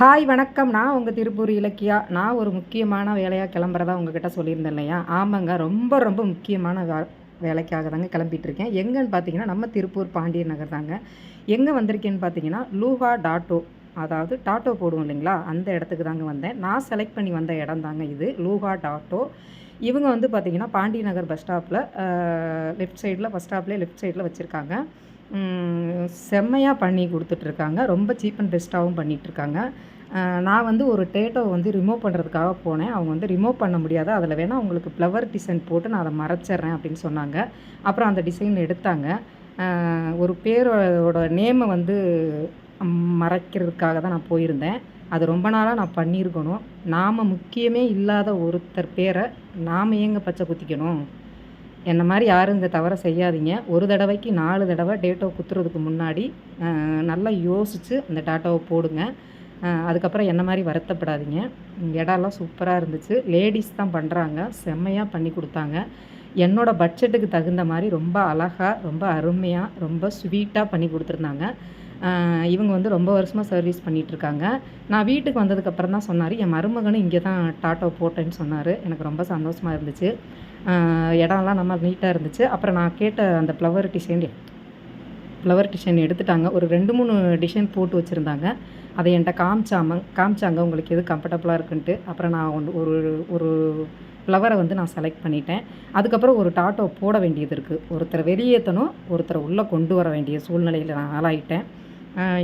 Hi வணக்கம். நான் உங்கள் திருப்பூர் இலக்கியா. நான் ஒரு முக்கியமான வேலையாக கிளம்புறதா உங்ககிட்ட சொல்லியிருந்தேன் இல்லையா? ஆமாங்க. ரொம்ப ரொம்ப முக்கியமான வே வேலைக்காக தாங்க கிளம்பிட்டு இருக்கேன் எங்கன்னு பார்த்தீங்கன்னா நம்ம திருப்பூர் பாண்டியன் நகர் தாங்க. எங்கே வந்திருக்கேன்னு பார்த்தீங்கன்னா லூஹா டாட்டோ அதாவது டாட்டோ போடுவோம் இல்லைங்களா? அந்த இடத்துக்கு தாங்க வந்தேன். நான் செலக்ட் பண்ணி வந்த இடம் தாங்க இது லூஹா டாட்டோ. இவங்க வந்து பார்த்திங்கன்னா பாண்டிய நகர் பஸ் ஸ்டாப்பில் லெஃப்ட் சைடில் பஸ் ஸ்டாப்லேயே லெஃப்ட் சைடில் வச்சுருக்காங்க. செம்மையாக பண்ணி கொடுத்துட்ருக்காங்க. ரொம்ப சீப் அண்ட் பெஸ்ட்டாகவும் பண்ணிகிட்ருக்காங்க நான் வந்து ஒரு டேட்டோ வந்து ரிமூவ் பண்ணுறதுக்காக போனேன். அவங்க வந்து ரிமூவ் பண்ண முடியாது. அதில் வேணால் அவங்களுக்கு ஃப்ளவர் டிசைன் போட்டு நான் அதை மறைச்சிட்றேன் அப்படின்னு சொன்னாங்க. அப்புறம் அந்த டிசைன் எடுத்தாங்க. ஒரு பேரோட நேமை வந்து மறைக்கிறதுக்காக தான் நான் போயிருந்தேன். அது ரொம்ப நாளாக நான் பண்ணியிருக்கணும். நாம் முக்கியமே இல்லாத ஒருத்தர் பேரை நாம் ஏங்க பச்சை குத்திக்கணும்? என்ன மாதிரி யாரும் இந்த தவறை செய்யாதீங்க. ஒரு தடவைக்கு நாலு தடவை டேட்டோ குத்துறதுக்கு முன்னாடி நல்லா யோசித்து அந்த டாட்டாவை போடுங்க. அதுக்கப்புறம் என்ன மாதிரி வருத்தப்படாதீங்க. இடம்லாம் சூப்பராக இருந்துச்சு. லேடிஸ் தான் பண்ணுறாங்க செம்மையாக பண்ணி கொடுத்தாங்க. என்னோடய பட்ஜெட்டுக்கு தகுந்த மாதிரி ரொம்ப அழகாக ரொம்ப அருமையாக ரொம்ப ஸ்வீட்டாக பண்ணி கொடுத்துருந்தாங்க. இவங்க வந்து ரொம்ப வருஷமாக சர்வீஸ் பண்ணிகிட்ருக்காங்க நான் வீட்டுக்கு வந்ததுக்கப்புறம் தான் சொன்னார். என் மருமகனும் இங்கே தான் டாட்டோ போட்டேன்னு சொன்னார். எனக்கு ரொம்ப சந்தோஷமாக இருந்துச்சு. இடம்லாம் நம்ம நீட்டாக இருந்துச்சு. அப்புறம் நான் கேட்ட அந்த ஃப்ளவர் டிசைன் ஃப்ளவர் டிசைன் எடுத்துட்டாங்க. ஒரு ரெண்டு மூணு டிசைன் போட்டு வச்சுருந்தாங்க. அதை என்கிட்ட காமிச்சாம காமிச்சாங்க உங்களுக்கு எது கம்ஃபர்டபுளாக இருக்குன்ட்டு. அப்புறம் நான் ஒன்று ஒரு ஒரு ஃப்ளவரை வந்து நான் செலக்ட் பண்ணிட்டேன். அதுக்கப்புறம் ஒரு டாட்டோ போட வேண்டியது இருக்குது ஒருத்தரை வெளியேற்றணும் ஒருத்தரை உள்ளே கொண்டு வர வேண்டிய சூழ்நிலையில் நான் ஆளாயிட்டேன்.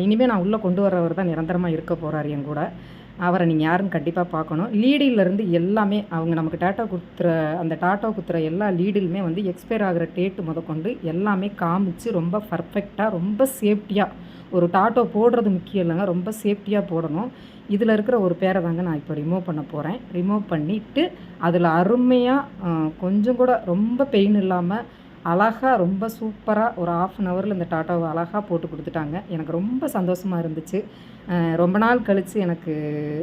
இனிமேல் நான் உள்ளே கொண்டு வரவர் தான் நிரந்தரமாக இருக்க போகிறார் என் கூட. அவரை நீங்கள் யாருன்னு கண்டிப்பாக பார்க்கணும். லீடிலேருந்து எல்லாமே அவங்க நமக்கு டாட்டா குத்துற அந்த டாட்டா குத்துற எல்லா லீடிலுமே வந்து எக்ஸ்பயர் ஆகிற டேட்டு முதற்கொண்டு எல்லாமே காமிச்சு ரொம்ப பர்ஃபெக்டாக ரொம்ப சேஃப்டியாக ஒரு டாட்டோ போடுறது முக்கியம் இல்லைங்க ரொம்ப சேஃப்டியாக போடணும். இதில் இருக்கிற ஒரு பேரை தாங்க நான் இப்போ ரிமூவ் பண்ண போகிறேன் ரிமூவ் பண்ணிவிட்டு அதில் அருமையாக கொஞ்சம் கூட ரொம்ப பெயின் இல்லாமல் அழகாக ரொம்ப சூப்பராக ஒரு ஆஃப் அன் ஹவரில் இந்த டாட்டாவை அழகாக போட்டு கொடுத்துட்டாங்க. எனக்கு ரொம்ப சந்தோஷமாக இருந்துச்சு. ரொம்ப நாள் கழித்து எனக்கு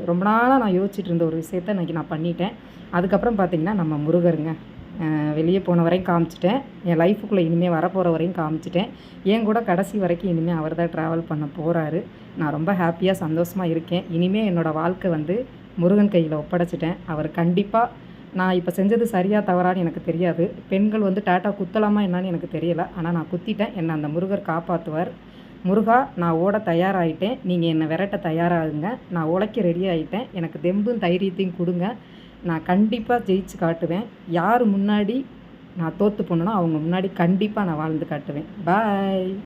ரொம்ப நாளாக நான் யோசிச்சுட்டு இருந்த ஒரு விஷயத்த இன்றைக்கி நான் பண்ணிட்டேன். அதுக்கப்புறம் பார்த்திங்கன்னா நம்ம முருகருங்க. வெளியே போன வரையும் காமிச்சிட்டேன். என் லைஃபுக்குள்ளே இனிமேல் வரப்போகிற வரையும் காமிச்சிட்டேன். என் கூட கடைசி வரைக்கும் இனிமேல் அவர் தான் ட்ராவல் பண்ண போகிறாரு நான் ரொம்ப ஹாப்பியாக சந்தோஷமாக இருக்கேன். இனிமேல் என்னோடய வாழ்க்கை வந்து முருகன் கையில் ஒப்படைச்சிட்டேன். அவர் கண்டிப்பாக நான் இப்போ செஞ்சது சரியாக தவறான்னு எனக்கு தெரியாது. பெண்கள் வந்து டாட்டா குத்தலாமா என்னன்னு எனக்கு தெரியலை. ஆனால் நான் குத்திட்டேன். என்னை அந்த முருகர் காப்பாற்றுவார் முருகா நான் ஓட தயாராகிட்டேன் நீங்கள் என்னை விரட்ட தயாராகுங்க. நான் உழைக்க ரெடி ஆகிட்டேன் எனக்கு தெம்பும் தைரியத்தையும் கொடுங்க. நான் கண்டிப்பாக ஜெயிச்சு காட்டுவேன். யார் முன்னாடி நான் தோற்று போனேனோ அவங்க முன்னாடி கண்டிப்பாக நான் வாழ்ந்து காட்டுவேன். பாய்